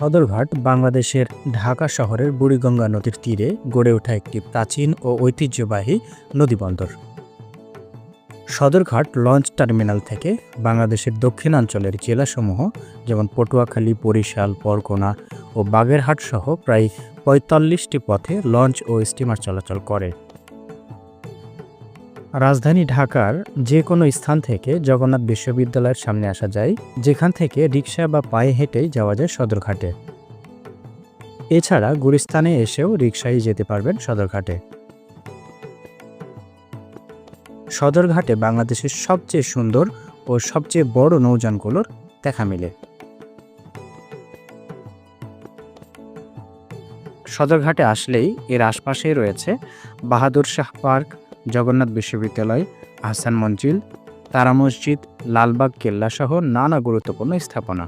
সদরঘাট বাংলাদেশের ঢাকা শহরের বুড়িগঙ্গা নদীর তীরে গড়ে ওঠা একটি প্রাচীন ও ঐতিহ্যবাহী নদীবন্দর। সদরঘাট লঞ্চ টার্মিনাল থেকে বাংলাদেশের দক্ষিণাঞ্চলের জেলাসমূহ, যেমন পটুয়াখালী, বরিশাল বরগুনা ও বাগেরহাট সহ প্রায় পঁয়তাল্লিশটি পথে লঞ্চ ও স্টিমার চলাচল করে। রাজধানী ঢাকার যে কোনো স্থান থেকে জগন্নাথ বিশ্ববিদ্যালয়ের সামনে আসা যায়, যেখান থেকে রিক্সা বা পায়ে হেঁটেই যাওয়া যায় সদরঘাটে। এছাড়া গুলিস্তানে এসেও রিক্সায় যেতে পারবেন সদরঘাটে। সদরঘাটে বাংলাদেশের সবচেয়ে সুন্দর ও সবচেয়ে বড় নৌযানগুলোর দেখা মেলে। সদরঘাটে আসলেই এর আশপাশেই রয়েছে বাহাদুর শাহ পার্ক জগন্নাথ বিশ্ববিদ্যালয় আহসান মঞ্জিল তারা মসজিদ লালবাগ কেল্লাসহ নানা গুরুত্বপূর্ণ স্থাপনা।